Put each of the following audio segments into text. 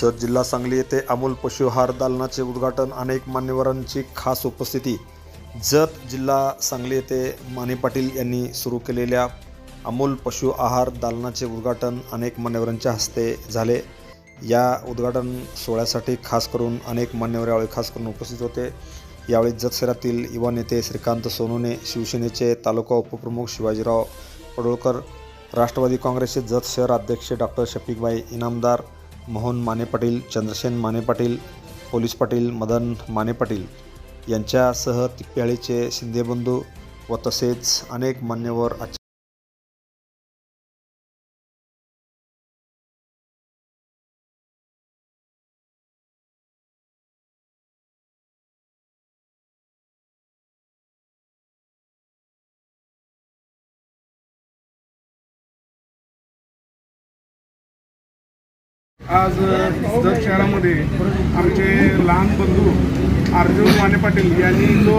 जत जिल्हा सांगली येथे अमूल पशु आहार दालनाचे उद्घाटन अनेक मान्यवरांची खास उपस्थिती. जत जिल्हा सांगली येथे माने पाटील यांनी सुरू केलेल्या अमूल पशु आहार दालनाचे उद्घाटन अनेक मान्यवरांच्या हस्ते झाले. या उद्घाटन सोहळ्यासाठी खास करून अनेक मान्यवर यावेळी खास करून उपस्थित होते. यावेळी जत शहरातील युवा नेते श्रीकांत सोनूने शिवसेनेचे तालुका उपप्रमुख शिवाजीराव पडोळकर राष्ट्रवादी काँग्रेसचे जत शहर अध्यक्ष डॉक्टर शफिकबाई इनामदार मोहन माने पाटील चंद्रसेन माने पाटील पोलीस पाटील मदन माने पाटील यांच्यासह तिप्प्याळीचे शिंदेबंधू व तसेच अनेक मान्यवर आच- आज जत शहरामध्ये आमचे लहान बंधू अर्जुन माने पाटील यांनी जो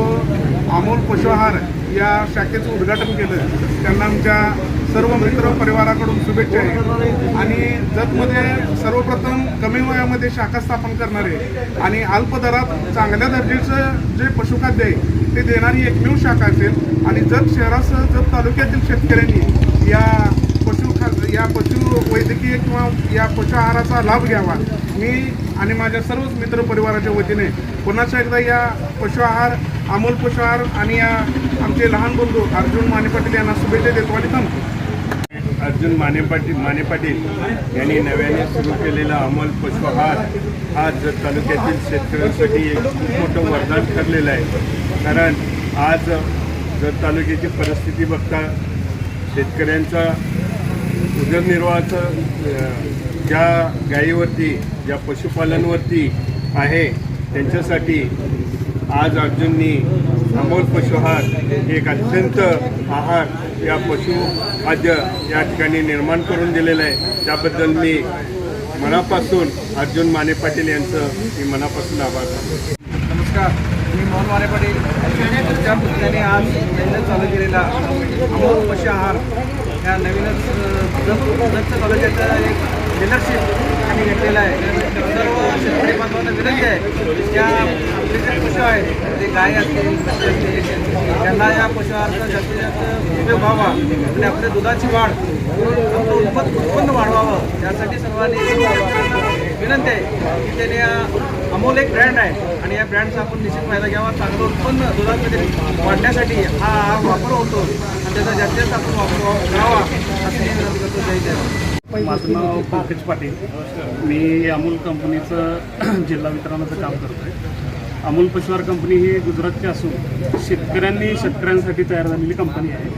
अमोल पशुहार या शाखेचं उद्घाटन केलं त्यांना आमच्या सर्व मित्र परिवाराकडून शुभेच्छा आहे. आणि जतमध्ये सर्वप्रथम कमी वयामध्ये शाखा स्थापन करणारे आणि अल्प दरात चांगल्या दर्जाचं जे पशुखाद्य आहे ते देणारी एकमेव शाखा असेल. आणि जत शहरासह जत तालुक्यातील शेतकऱ्यांनी या पशुखा या पशु वैद्यकीय किंवा या पशु आहाराचा लाभ घ्यावा. मी आणि माझ्या सर्वच मित्र परिवाराच्या वतीने पुन्हा एकदा या पशु आहार अमोल पशु आहार आणि या आमचे लहान बंधू अर्जुन माने पाटील यांना शुभेच्छा देतो आणि थांबतो. अर्जुन माने पाटील माने पाटील यांनी नव्याने सुरू केलेला अमोल पशुआहार हा जत तालुक्यातील शेतकऱ्यांसाठी एक खूप मोठं वरदान ठरलेलं आहे. कारण आज जत तालुक्याची परिस्थिती बघता शेतकऱ्यांचा उदरनिर्वाहाचं ज्या गायीवरती ज्या पशुपालनवरती आहे त्यांच्यासाठी आज अर्जुननी अमोल पशुहार एक अत्यंत आहार या पशु खाद्य या ठिकाणी निर्माण करून दिलेलं आहे. त्याबद्दल मी मनापासून अर्जुन माने पाटील यांचं मी मनापासून आभार नमस्कार मी मोहन माने पाटील. तुमच्या पुतण्याने आज चालू केलेला अमोल पशु ह्या या नवीनच दत्त तालुक्याचा एक डीलरशिप आम्ही घेतलेला आहे. सर्व शेतकरी बांधवांना विनंती आहे त्या आपले जे पशु आहेत ते गाय असतील त्यांना या पशु जास्तीत जास्त उपयोग व्हावा आणि आपल्या दुधाची वाढ आपलं उत्पन्न उत्पन्न वाढवावं. यासाठी सर्वांनी विनंती आहे की त्याने या अमोल एक ब्रँड आहे आणि या ब्रँडचा आपण निश्चित फायदा घ्यावा. चांगलं उत्पन्न दुधामध्ये वाढण्यासाठी हा वापर होतो. आणि त्याचा जास्तीत जास्त आपण वापर करावा असं विनंती करतो. जय जय माझं नाव पंकज पाटील. मी अमूल कंपनीचं जिल्हा वितरणाचं काम करतो आहे अमूल पशुहार कंपनी ही गुजरातची असून शेतकऱ्यांनी शेतकऱ्यांसाठी तयार झालेली कंपनी आहे.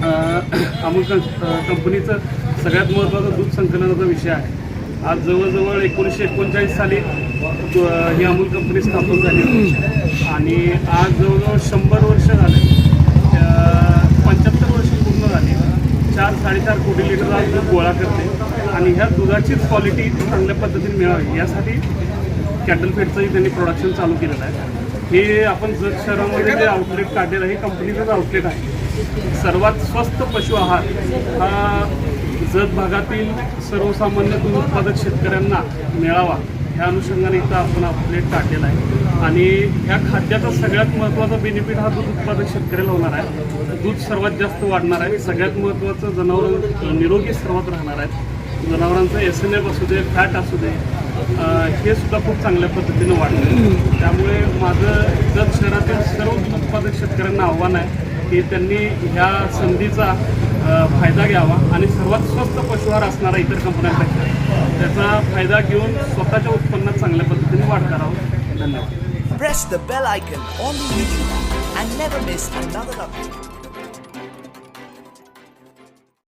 अमूल कं कंपनीचं सगळ्यात महत्त्वाचा दूध संकलनाचा विषय आहे. आज जवळजवळ एकोणीसशे एकोणचाळीस साली ही अमूल कंपनी स्थापन झाली होती. आणि आज जवळजवळ शंभर वर्ष झाले पंच्याहत्तर वर्ष पूर्ण झाली. चार साडेचार कोटी लिटर आज दूध गोळा करते. आणि ह्या दुधाचीच क्वालिटी चांगल्या पद्धतीने मिळावी यासाठी कॅटल फेडचंही त्यांनी प्रोडक्शन चालू केलेलं आहे. हे आपण जत शहरामध्ये जे आउटलेट काढलेलं आहे हे कंपनीचंच आउटलेट आहे. सर्वात स्वस्त पशु आहार हा जत भागातील सर्वसामान्य दूध उत्पादक शेतकऱ्यांना मिळावा. ह्या अनुषंगाने इथं आपण आउटलेट काढलेला आहे. आणि ह्या खाद्याचा सगळ्यात महत्त्वाचा बेनिफिट हा दूध उत्पादक शेतकऱ्याला होणार आहे. दूध सर्वात जास्त वाढणार आहे. सगळ्यात महत्त्वाचं जनावर निरोगी सर्वात राहणार आहेत. जनावरांचं एस एन एफ असू दे फॅट असू दे हे सुद्धा खूप चांगल्या पद्धतीनं वाढलं त्यामुळे माझं जत शहरातील सर्व दूध उत्पादक शेतकऱ्यांना आव्हान आहे की त्यांनी ह्या संधीचा फायदा घ्यावा आणि सर्वात स्वस्त पशुहार असणारा इतर कंपन्यांपेक्षा त्याचा फायदा घेऊन स्वतःच्या उत्पन्नात चांगल्या पद्धतीने वाढ करावं. धन्यवाद.